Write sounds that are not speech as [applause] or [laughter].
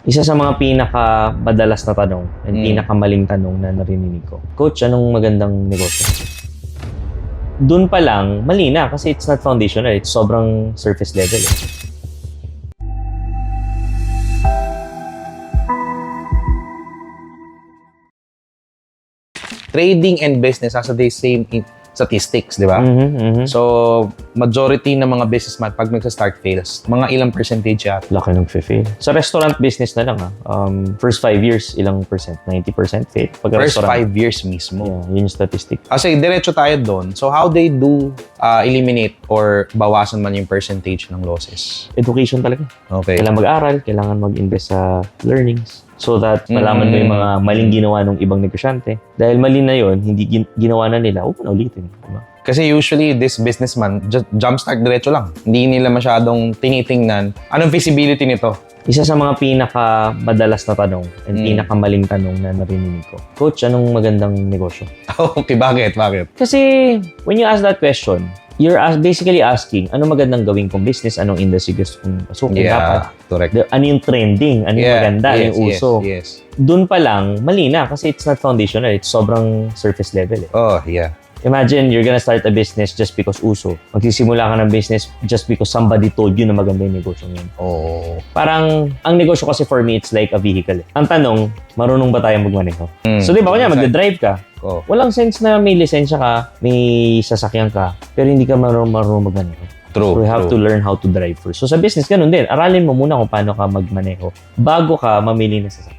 Isa sa mga pinaka madalas na tanong and Mm. pinakamaling tanong na narinig ko. Coach, anong magandang negosyo? Doon pa lang, mali na kasi it's not foundational. It's sobrang surface level. eh. Trading and business has the same in- statistics, di ba? Mhm, mhm. So, majority ng mga businessman, pag nagsa-start fails, mga ilang percentage yan? Laki ng fail. Sa restaurant business na lang ah. Um, first five years, ilang percent? 90% fail. Pag First restaurant, five years mismo. Yeah, yun yung statistic. Kasi diretso tayo doon. So, how they do uh, eliminate or bawasan man yung percentage ng losses? Education talaga. Okay. Kailangan mag-aral, kailangan mag-invest sa learnings so that malaman mo yung Mm. mga maling ginawa ng ibang negosyante. Dahil mali na yon hindi gin- ginawa na nila, huwag mo na ulitin. Diba? Kasi usually, this businessman, just jumpstart diretso lang. Hindi nila masyadong tinitingnan. Anong feasibility nito? Isa sa mga pinaka madalas na tanong and Mm. pinakamaling tanong na narinig ko. Coach, anong magandang negosyo? [laughs] okay, bakit? Bakit? Kasi when you ask that question, you're as basically asking, ano magandang gawin kong business, anong industry gusto kong pasukin dapat. correct. The- ano yung trending, ano yung maganda, ano yung uso. Yes, yes. Doon pa lang, mali na kasi it's not foundational, it's sobrang surface level. Eh. Oh, yeah. Imagine you're gonna start a business just because uso. Magsisimula ka ng business just because somebody told you na maganda yung negosyo yun. Oh. Parang, ang negosyo kasi for me, it's like a vehicle. eh. Ang tanong, marunong ba tayo magmaneho? Mm. So di ba, kanya, magda-drive ka. Oh. Walang sense na may lisensya ka, may sasakyan ka, pero hindi ka marunong, marunong magmaneho. True. So we have to true. learn how to drive first. So sa business, ganun din. Aralin mo muna kung paano ka magmaneho bago ka mamili ng sasakyan.